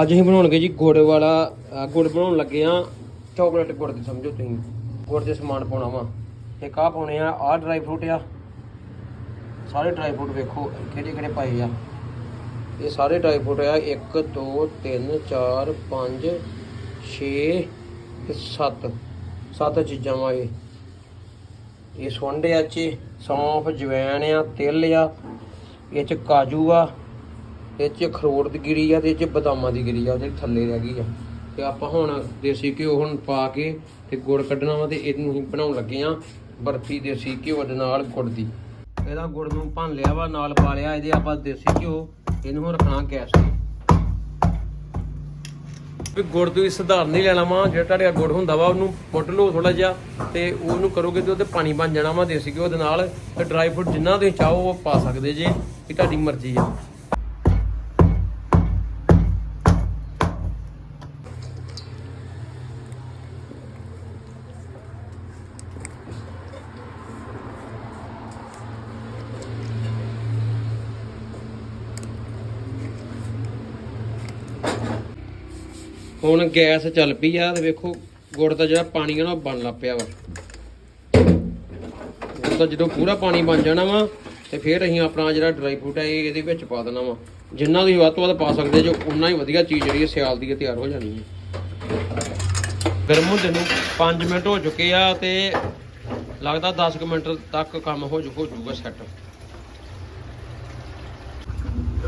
ਅੱਜ ਅਸੀਂ ਬਣਾਉਣਗੇ ਜੀ ਗੁੜ ਵਾਲਾ, ਅਹ ਗੁੜ ਬਣਾਉਣ ਲੱਗੇ ਆ ਚਾਕਲੇਟ ਗੁੜ ਦੀ ਸਮਝੋ ਤੁਸੀਂ। ਗੁੜ ਦੇ ਸਮਾਨ ਪਾਉਣਾ ਵਾ। ਇੱਕ ਆਹ ਪਾਉਣੇ ਆ, ਆਹ ਡਰਾਈ ਫਰੂਟ ਆ। ਸਾਰੇ ਡਰਾਈ ਫਰੂਟ ਵੇਖੋ ਕਿਹੜੇ ਕਿਹੜੇ ਪਾਏ ਆ। ਇਹ ਸਾਰੇ ਡਰਾਈ ਫਰੂਟ ਆ। 1 2 3 4 5 6 ਤੇ 7 ਸੱਤ ਚੀਜ਼ਾਂ ਵਾ ਇਹ। ਇਹ ਸੁੰਡ ਆ ਚ ਸੌਂਫ, ਜਵੈਣ ਆ, ਤਿਲ ਆ। ਇਹ ਚ ਕਾਜੂ ਆ। ਇਹ ਚ ਅਖਰੋਟ ਦੀ ਗਿਰੀ ਆ ਤੇ ਇਹ ਚ ਬਦਾਮਾਂ ਦੀ ਗਿਰੀ ਆ ਉਹਦੇ ਥੱਲੇ ਰਹਿ ਗਈ ਆ। ਤੇ ਆਪਾਂ ਹੁਣ ਦੇਸੀ ਘਿਓ ਹੁਣ ਪਾ ਕੇ ਤੇ ਗੁੜ ਕੱਢਣਾ ਵਾ ਤੇ ਇਹਨੂੰ ਅਸੀਂ ਬਣਾਉਣ ਲੱਗੇ ਆ ਬਰਫੀ ਦੇਸੀ ਘਿਓ ਦੇ ਨਾਲ ਗੁੜ ਦੀ। ਇਹਦਾ ਗੁੜ ਨੂੰ ਭੰਨ ਲਿਆ ਵਾ, ਨਾਲ ਪਾ ਲਿਆ, ਇਹਦੇ ਆਪਾਂ ਦੇਸੀ ਘਿਓ, ਇਹਨੂੰ ਰੱਖਣਾ ਗੈਸ ਤੇ। ਵੀ ਗੁੜ ਤੁਸੀਂ ਸਧਾਰਨ ਨਹੀਂ ਲੈਣਾ ਵਾ, ਜਿਹੜਾ ਤੁਹਾਡੇ ਗੁੜ ਹੁੰਦਾ ਵਾ, ਉਹਨੂੰ ਕੁੱਟ ਲਓ ਥੋੜਾ ਜਿਹਾ ਤੇ ਉਹਨੂੰ ਕਰੋਗੇ ਤੇ ਉਹਦੇ ਪਾਣੀ ਬਣ ਜਾਣਾ ਵਾ ਦੇਸੀ ਘਿਓ ਦੇ ਨਾਲ ਤੇ ਡਰਾਈ ਫਰੂਟ ਜਿੰਨਾ ਤੁਸੀਂ ਚਾਹੋ ਉਹ ਪਾ ਸਕਦੇ ਜੇ ਇਹ ਤੁਹਾਡੀ ਮਰਜ਼ੀ ਆ। ਹੁਣ ਗੈਸ ਚੱਲ ਪਈ ਆ ਤੇ ਵੇਖੋ, ਗੁੜ ਦਾ ਜਿਹੜਾ ਪਾਣੀ ਆ ਨਾ ਬਣ ਲੱਗ ਪਿਆ ਵਾ। ਗੁੜ ਦਾ ਜਦੋਂ ਪੂਰਾ ਪਾਣੀ ਬਣ ਜਾਣਾ ਵਾ, ਤੇ ਫਿਰ ਅਸੀਂ ਆਪਣਾ ਜਿਹੜਾ ਡਰਾਈ ਫਰੂਟ ਹੈ ਇਹਦੇ ਵਿੱਚ ਪਾ ਦੇਣਾ ਵਾ। ਜਿੰਨਾ ਤੁਸੀਂ ਵੱਧ ਤੋਂ ਵੱਧ ਪਾ ਸਕਦੇ ਜੋ, ਉਨਾ ਹੀ ਵਧੀਆ ਚੀਜ਼ ਜਿਹੜੀ ਸਿਆਲ ਦੀ ਤਿਆਰ ਹੋ ਜਾਣੀ ਹੈ ਗਰਮ ਹੁੰਦੇ ਨੂੰ 5 ਮਿੰਟ ਹੋ ਚੁੱਕੇ ਆ ਤੇ ਲੱਗਦਾ 10 ਕੁ ਮਿੰਟ ਤੱਕ ਕੰਮ ਹੋ ਜੂ ਹੋ ਜੂਗਾ ਸੈੱਟ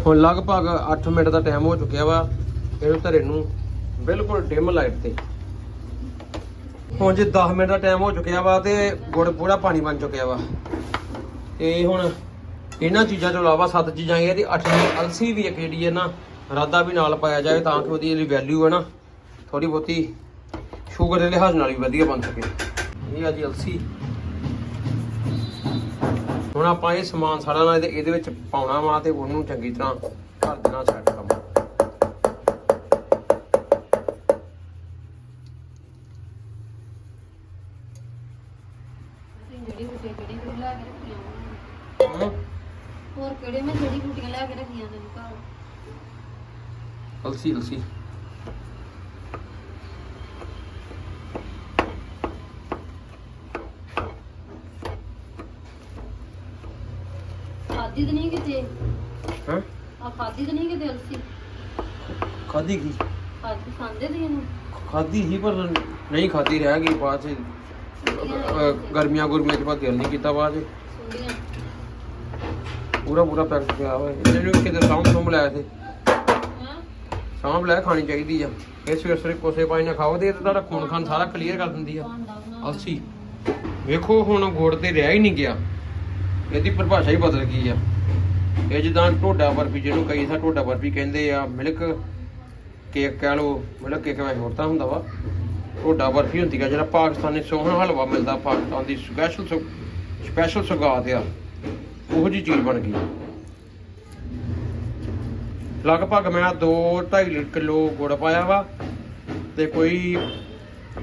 ਹੁਣ ਲਗਭਗ 8 ਮਿੰਟ ਦਾ ਟਾਈਮ ਹੋ ਚੁੱਕਿਆ ਵਾ ਇਹਨੂੰ ਧਰੇ ਨੂੰ ਬਿਲਕੁਲ ਡਿਮ ਲਾਈਟ ਤੇ। ਹੁਣ ਜੇ 10 ਮਿੰਟ ਦਾ ਟਾਈਮ ਹੋ ਚੁੱਕਿਆ ਵਾ ਤੇ ਗੁੜ ਪੂਰਾ ਪਾਣੀ ਬਣ ਚੁੱਕਿਆ ਵਾ। ਤੇ ਹੁਣ ਇਹਨਾਂ ਚੀਜ਼ਾਂ ਤੋਂ ਇਲਾਵਾ ਸੱਤ ਚੀਜ਼ਾਂ ਇਹ ਤੇ ਅੱਠਵੀਂ ਅਲਸੀ ਵੀ ਇੱਕ ਜਿਹੜੀ ਹੈ ਨਾ, ਰਾਦਾ ਵੀ ਨਾਲ ਪਾਇਆ ਜਾਵੇ ਤਾਂ ਕਿ ਉਹਦੀ ਜਿਹੜੀ ਵੈਲਿਊ ਹੈ ਨਾ ਥੋੜੀ ਬਹੁਤੀ ਸ਼ੂਗਰ ਦੇ ਲਿਹਾਜ਼ ਨਾਲ ਵੀ ਵਧੀਆ ਬਣ ਸਕੇ। ਇਹ ਆ ਜੀ ਅਲਸੀ। ਹੁਣ ਆਪਾਂ ਇਹ ਸਮਾਨ ਸਾਰਾ ਨਾਲ ਇਹਦੇ ਇਹਦੇ ਵਿੱਚ ਪਾਉਣਾ ਵਾ ਤੇ ਉਹਨੂੰ ਚੰਗੀ ਤਰ੍ਹਾਂ ਕਰ ਦੇਣਾ ਸੈੱਟ ਕੰਮ ਤੁਸੀਂ ਜਿਹੜੀ ਬੂਟੀਆਂ ਕਿਹੜੀ ਕਿਹੜੀ ਲੈ ਕੇ ਰੱਖੀਆਂ ਹਮ, ਹੋਰ ਕਿਹੜੇ? ਮੈਂ ਜਿਹੜੀ ਬੂਟੀਆਂ ਲੈ ਕੇ ਰੱਖੀਆਂ ਨੇ ਘਰ। ਅਲਸੀ ਅਲਸੀ। ਖਾਦੀ ਤਾਂ ਨਹੀਂ ਕਿਤੇ? ਹਾਂ? ਆ ਖਾਦੀ ਤਾਂ ਨਹੀਂ ਕਿਤੇ ਅਲਸੀ? ਖਾਦੀ ਕੀ? ਖਾਦੀ ਖਾਂਦੇ ਦੀ ਇਹਨੂੰ? ਖਾਦੀ ਹੀ ਪਰ ਨਹੀਂ ਖਾਦੀ ਰਹਿ ਗਈ ਬਾਅਦ ਚ। ਅਹ, ਗਰਮੀਆਂ ਗੁਰਮੀਆਂ ਚ ਬਾਅਦ ਦਿਲ ਨਹੀਂ ਕੀਤਾ ਬਾਅਦ ਚ। ਪੂਰਾ ਪੂਰਾ ਪੈਕਟ ਪਿਆ ਹੋਇਆ ਇਹਨੂੰ ਕਿਤੇ ਸਾਂਭ ਸੁੰਭ ਲਿਆ ਤੇ ਸਾਂਭ ਲੈ, ਖਾਣੀ ਚਾਹੀਦੀ ਆ। ਇਹ ਸਵੇਰ ਸਵੇਰੇ ਕੋਸੇ ਪਾਣੀ ਨਾਲ ਖਾਓ ਤੇ ਇਹ ਤਾਂ ਤੁਹਾਡਾ ਖੂਨ ਖਾਨ ਸਾਰਾ ਕਲੀਅਰ ਕਰ ਦਿੰਦੀ ਆ। ਅਲਸੀ, ਵੇਖੋ ਹੁਣ ਗੁੜ ਤੇ ਰਿਹਾ ਹੀ ਨਹੀਂ ਗਿਆ। ਇਹਦੀ ਪਰਿਭਾਸ਼ਾ ਹੀ ਬਦਲ ਗਈ ਆ। ਇਹ ਜਿੱਦਾਂ ਢੋਡਾ ਬਰਫੀ, ਜਿਹਨੂੰ ਕਈ ਥਾਂ ਢੋਡਾ ਬਰਫੀ ਕਹਿੰਦੇ ਆ, ਮਿਲਕ ਕੇਕ ਕਹਿ ਲਓ, ਮਿਲਕ ਕੇਕ ਵੈਸੇ ਹੋਰ ਤਾਂ ਹੁੰਦਾ ਵਾ। ਢੋਡਾ ਬਰਫੀ ਹੁੰਦੀ ਆ, ਜਿਹੜਾ ਪਾਕਿਸਤਾਨੀ ਸੋਹਣਾ ਹਲਵਾ ਮਿਲਦਾ, ਪਾਕਿਸਤਾਨ ਦੀ ਸਪੈਸ਼ਲ ਸਪੈਸ਼ਲ ਸੁਗਾਤ ਆ। ਉਹੋ ਜੀ ਚੀਜ਼ ਬਣ ਗਈ। ਲਗਭਗ ਮੈਂ 2.5 ਕਿਲੋ ਗੁੜ ਪਾਇਆ ਵਾ ਤੇ ਕੋਈ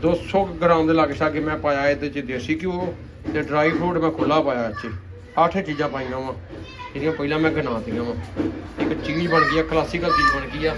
200 ਕੁ ਗ੍ਰਾਮ ਦੇ ਲਾਗੇ ਛਾਗੇ ਮੈਂ ਪਾਇਆ ਇਹਦੇ ਚ ਦੇਸੀ ਘਿਓ ਤੇ ਡਰਾਈ ਫਰੂਟ ਮੈਂ ਖੁੱਲਾ ਪਾਇਆ ਇਹ ਚ ਅੱਠ ਚੀਜ਼ਾਂ ਪਾਈਆਂ ਵਾ, ਜਿਹੜੀਆਂ ਪਹਿਲਾਂ ਮੈਂ ਗਿਣਾਤੀਆਂ ਵਾ। ਇੱਕ ਚੀਜ਼ ਬਣ ਗਈ ਆ ਕਲਾਸੀਕਲ ਚੀਜ਼ ਬਣ ਗਈ ਆ।